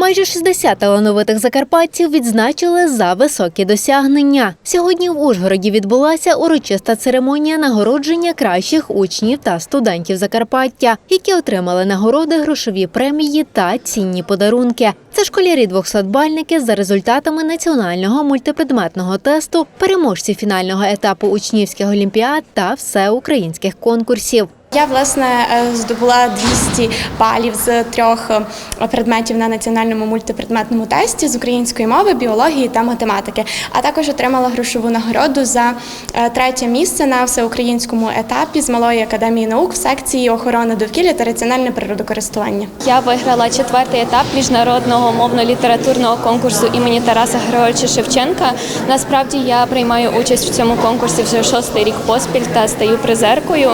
Майже 60 талановитих закарпатців відзначили за високі досягнення. Сьогодні в Ужгороді відбулася урочиста церемонія нагородження кращих учнів та студентів Закарпаття, які отримали нагороди, грошові премії та цінні подарунки. Це школярі 200-бальники за результатами національного мультипредметного тесту, переможці фінального етапу учнівських олімпіад та всеукраїнських конкурсів. Я власне е, здобула 200 балів з трьох е, предметів на національному мультипредметному тесті з української мови, біології та математики. А також отримала грошову нагороду за е, третє місце на всеукраїнському етапі з малої академії наук в секції охорони довкілля та раціональне природокористування. Я виграла четвертий етап міжнародного мовно-літературного конкурсу імені Тараса Григоровича Шевченка. Насправді я приймаю участь в цьому конкурсі вже шостий рік поспіль та стаю призеркою.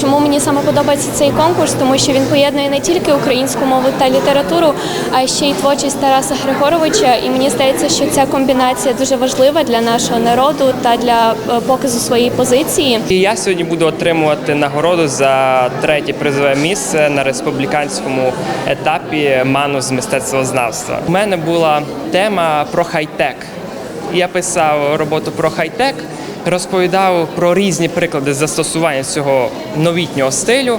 Чому мені саме подобається цей конкурс? Тому що він поєднує не тільки українську мову та літературу, а ще й творчість Тараса Григоровича. І мені здається, що ця комбінація дуже важлива для нашого народу та для е, показу своєї позиції. І я сьогодні буду отримувати нагороду за третє призове місце на республіканському етапі ману з мистецтвознавства. У мене була тема про хай-тек. Я писав роботу про хай-тек, розповідав про різні приклади застосування цього новітнього стилю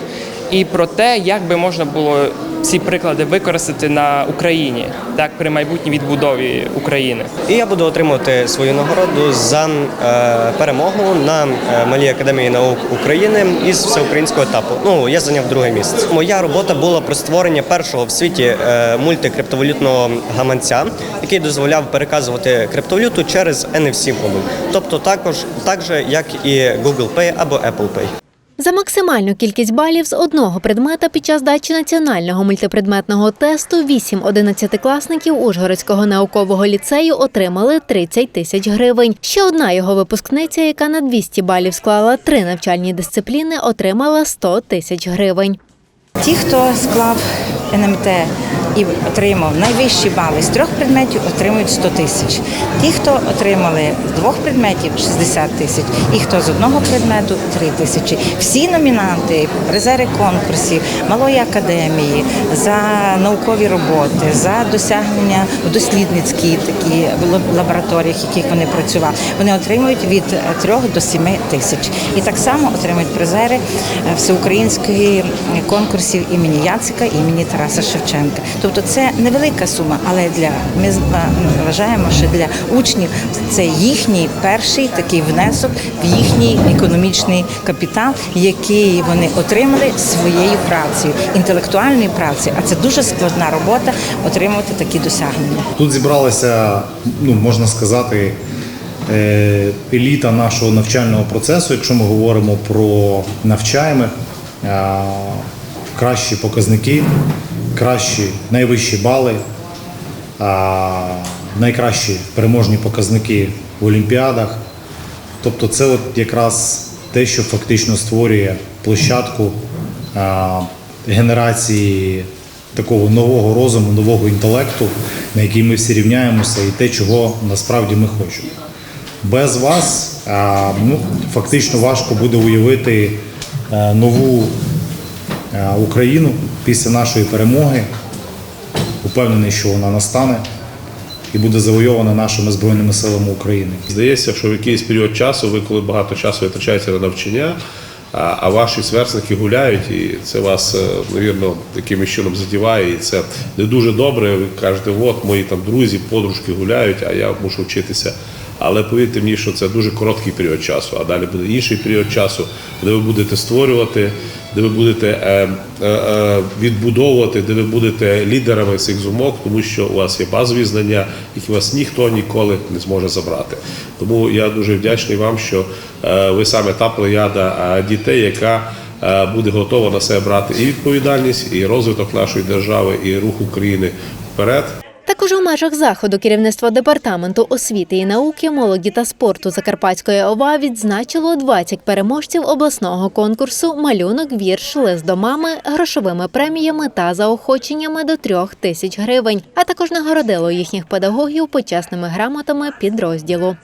і про те, як би можна було ці приклади використати на Україні, так при майбутній відбудові України. І я буду отримувати свою нагороду за е, перемогу на е, Малій академії наук України із всеукраїнського етапу. Ну я зайняв друге місце. Моя робота була про створення першого в світі е, мультикриптовалютного гаманця, який дозволяв переказувати криптовалюту через NFC модуль. Тобто також так же, як і Google Pay або Apple Pay. За максимальну кількість балів з одного предмета під час здачі національного мультипредметного тесту вісім одинадцятикласників Ужгородського наукового ліцею отримали 30 тисяч гривень. Ще одна його випускниця, яка на 200 балів склала три навчальні дисципліни, отримала 100 тисяч гривень. Ті, хто склав НМТ і отримав найвищі бали з трьох предметів, отримують 100 тисяч. Ті, хто отримали з двох предметів 60 тисяч, і хто з одного предмету 3 тисячі. Всі номінанти, призери конкурсів, малої академії за наукові роботи, за досягнення в дослідницькій такі лабораторіях, яких вони працювали, вони отримують від 3 до 7 тисяч. І так само отримують призери е, всеукраїнської конкурсів імені Яцика імені Тараса Шевченка. Тобто це невелика сума, але для ми вважаємо, що для учнів це їхній перший такий внесок в їхній економічний капітал, який вони отримали своєю працею, інтелектуальною працею. А це дуже складна робота отримувати такі досягнення. Тут зібралася, ну можна сказати, е, еліта нашого навчального процесу, якщо ми говоримо про навчаємих, е, кращі показники, кращі найвищі бали, найкращі переможні показники в Олімпіадах. Тобто це от якраз те, що фактично створює площадку генерації такого нового розуму, нового інтелекту, на який ми всі рівняємося, і те, чого насправді ми хочемо. Без вас ну, фактично важко буде уявити е, нову е, Україну після нашої перемоги. Упевнений, що вона настане і буде завойована нашими Збройними силами України. Здається, що в якийсь період часу, ви коли багато часу витрачаєте на навчання, а, ваші сверстники гуляють, і це вас, е, навірно, таким чином задіває, і це не дуже добре. Ви кажете, от мої там друзі, подружки гуляють, а я мушу вчитися. Але повірте мені, що це дуже короткий період часу, а далі буде інший період часу, де ви будете створювати, де ви будете е, е, е, відбудовувати, де ви будете лідерами цих зумок, тому що у вас є базові знання, які вас ніхто ніколи не зможе забрати. Тому я дуже вдячний вам, що е, ви саме та плеяда е, дітей, яка буде готова на себе брати і відповідальність, і розвиток нашої держави, і рух України вперед. Також у межах заходу керівництво департаменту освіти і науки, молоді та спорту Закарпатської ОВА відзначило 20 переможців обласного конкурсу Малюнок, вірш, лист до мами, грошовими преміями та заохоченнями до трьох тисяч гривень, а також нагородило їхніх педагогів почесними грамотами підрозділу.